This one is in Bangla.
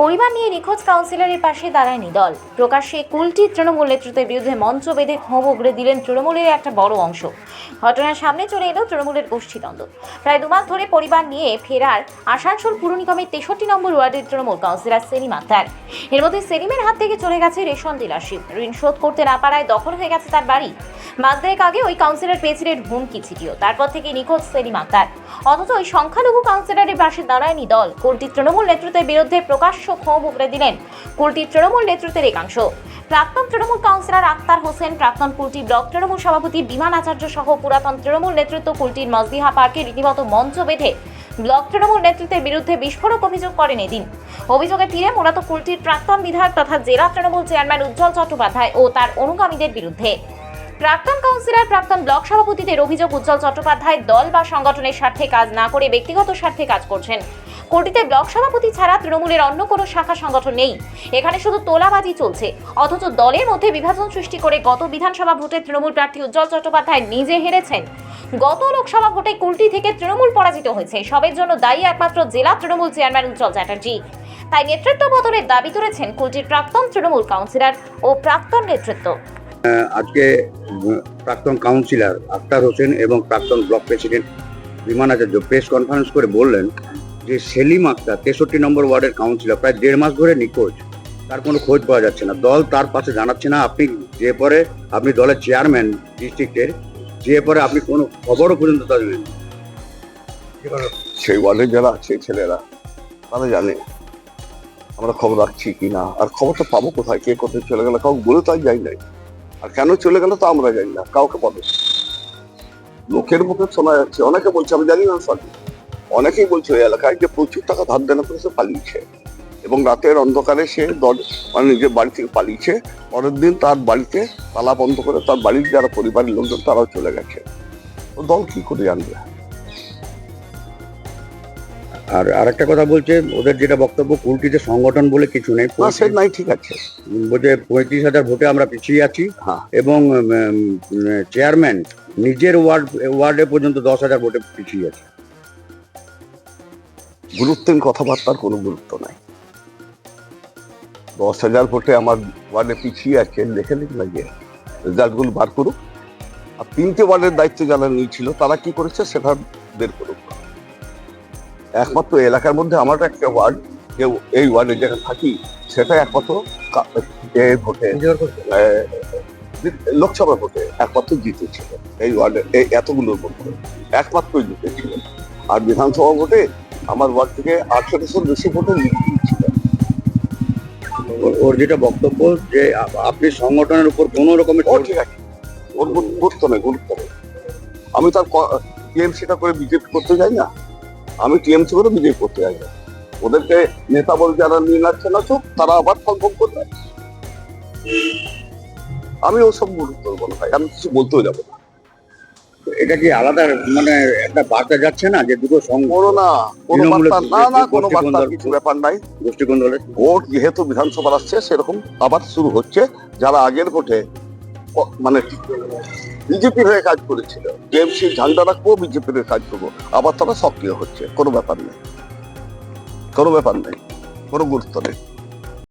পরিবার নিয়ে নিখোঁজ কাউন্সিলরের পাশে দাঁড়ায়নি দল। প্রকাশ্যে কুলটি তৃণমূল নেতৃত্বের বিরুদ্ধে মঞ্চ বেঁধে ক্ষোভ উগড়ে দিলেন তৃণমূলের একটা বড় অংশ। ঘটনার সামনে চলে এলো তৃণমূলের গোষ্ঠীদ্বন্দ্ব। প্রায় দুমাস ধরে পরিবার নিয়ে ফেরার আসানসোল পুর নিগমের তেষট্টি নম্বর ওয়ার্ডের তৃণমূল কাউন্সিলর সেলিম আক্তার। এর মধ্যে সেলিমের হাত থেকে চলে গেছে রেশন ডিলারশিপ ঋণ শোধ করতে না পারায় দখল হয়ে গেছে তার বাড়ি। মাস দেড়েক আগে ওই কাউন্সিলর পেয়েছিলেন হুমকি ছিটিও। তারপর থেকে নিখোঁজ সেলিম আক্তার। অথচ ওই সংখ্যালঘু কাউন্সিলরের পাশে দাঁড়ায়নি দল। কুলটি তৃণমূল নেতৃত্বের বিরুদ্ধে প্রকাশ্য ক্ষোভ উগড়ে দিলেন কুলটি তৃণমূল নেতৃত্বের একাংশ। প্রাক্তন তৃণমূল কাউন্সিলর আক্তার হোসেন, প্রাক্তন কুলটি ব্লক তৃণমূল সভাপতি বিমান আচার্য সহ পুরাতন তৃণমূল নেতৃত্ব কুলটির মজদিহা পার্কে রীতিমতো মঞ্চ বেঁধে ব্লক তৃণমূল নেতৃত্বের বিরুদ্ধে বিস্ফোরক অভিযোগ করেন এদিন। অভিযোগের তীরে মূলত কুলটির প্রাক্তন বিধায়ক তথা জেলা তৃণমূল চেয়ারম্যান উজ্জ্বল চট্টোপাধ্যায় ও তার অনুগামীদের বিরুদ্ধে। প্রাক্তন কাউন্সিলর, প্রাক্তন ব্লক সভাপতিদের অভিযোগ, উজ্জ্বল চট্টোপাধ্যায় দল বা সংগঠনের স্বার্থে কাজ না করে ব্যক্তিগত স্বার্থে কাজ করছেন। কোর্টিতে ব্লক সভাপতি ছাড়া তৃণমূলের অন্য কোনো শাখা সংগঠন নেই। এখানে শুধু তোলাবাজি চলছে। অথচ দলের মধ্যে বিভাজন সৃষ্টি করে গত বিধানসভা ভোটে তৃণমূল প্রার্থী উজ্জ্বল চট্টোপাধ্যায় নিজে হেরেছেন। গত লোকসভা ভোটে কুলটি থেকে তৃণমূল পরাজিত হয়েছে। সবের জন্য দায়ী একমাত্র জেলা তৃণমূল চেয়ারম্যান উজ্জ্বল চ্যাটার্জি। তাই নেতৃত্ব বদলের দাবি তুলেছেন কুলটির প্রাক্তন তৃণমূল কাউন্সিলর ও প্রাক্তন নেতৃত্ব। আজকে প্রাক্তন কাউন্সিলর আক্তার হোসেন এবং প্রাক্তন ব্লক প্রেসিডেন্ট বিমান আচার্য প্রেস কনফারেন্স করে বললেন যে সেলিম আক্তার তেষট্টি নম্বর ওয়ার্ডের কাউন্সিলর প্রায় দেড় মাস ধরে নিখোঁজ। তার কোনো খোঁজ পাওয়া যাচ্ছে না। দল তার পাশে জানাচ্ছে না আপনি যে পরে আপনি দলের চেয়ারম্যান ডিস্ট্রিক্টের যে পরে আপনি কোনো খবরও পর্যন্ত তাদের নেন সেই ওয়ার্ডে যারা আছে ছেলেরা তারা জানে আমরা খবর রাখছি কি না আর খবরটা পাবো কোথায় কে কোথায় চলে গেল কাউকে বলে তো আর যাই নাই। আর কেন চলে গেল তা আমরা জানি না কাউকে পাবো লোকের মুখে শোনা যাচ্ছে অনেকে বলছে আমি জানি না সঠিক। অনেকেই বলছে ওই এলাকায় যে প্রচুর টাকা ধার দেনা করে সে পালিয়েছে। এবং রাতের অন্ধকারে সে দর- মানে নিজের বাড়ি থেকে পালিয়েছে। পরের দিন তার বাড়িতে তালা বন্ধ করে তার বাড়ির যারা পরিবারের লোকজন তারাও চলে গেছে। তো দল কি করে জানবে আর আরেকটা কথা বলছে ওদের যেটা বক্তব্য কুলটিতে সংগঠন বলে কিছু নেই নাই ঠিক আছে। বলছে পঁয়ত্রিশ হাজার ভোটে আমরা পিছিয়ে আছি। হ্যাঁ। এবং চেয়ারম্যান নিজের ওয়ার্ড ওয়ার্ডে পর্যন্ত দশ হাজার ভোটে পিছিয়ে আছে। গুরুত্বহীন কথাবার্তার কোনো গুরুত্ব নাই। দশ হাজার ভোটে আমার ওয়ার্ডে পিছিয়ে আছে দেখে নিক না গিয়ে। রেজাল্টগুলো বার করুক। আর তিনটে ওয়ার্ডের দায়িত্ব যারা নিয়েছিল তারা কি করেছে সেটা বের করুক। একমাত্র এলাকার মধ্যে আমার একটা ওয়ার্ড যে এই ওয়ার্ডে যেখানে থাকি সেটা একমাত্র ভোটে লোকসভা ভোটে একমাত্র জিতেছিল। এই ওয়ার্ডে এই এতগুলোর মধ্যে একমাত্র জিতেছিল। আর বিধানসভা ভোটে আমার ওয়ার্ড থেকে আঠারোশো বেশি ভোটে ওর- যেটা বক্তব্য যে আপনি সংগঠনের উপর কোন রকমের ঠিক আছে। ওর গুরুত্ব নেই গুরুত্ব নেই। আমি তার টিএমসিটা করে বিজেপি করতে যাই না। আমি টিএমসি করে বিজেপি করতে যাই না। ওদেরকে নেতা বলে যারা নিয়ে নাচছে নাচুক তারা আবার কনফার্ম করবে। আমি ওসব গুরুত্ব দেবো না ভাই আমি কিছু বলতেও যাব না। এটা কি আলাদা মানে একটা বার্তা যাচ্ছে না যে দুটো না কোনো বার্তা না না কোনো কোন্দল- কিছু ব্যাপার নাই। গোষ্ঠী কোন্দলের ভোট যেহেতু বিধানসভা আসছে সেরকম আবার শুরু হচ্ছে। যারা আগের ভোটে মানে বিজেপির হয়ে কাজ করেছিল টিএমসি ঝান্ডা রাখব বিজেপির হয়ে কাজ করব আবার তারা সক্রিয় হচ্ছে কোনো ব্যাপার নেই। কোনো ব্যাপার নেই কোনো গুরুত্ব নেই।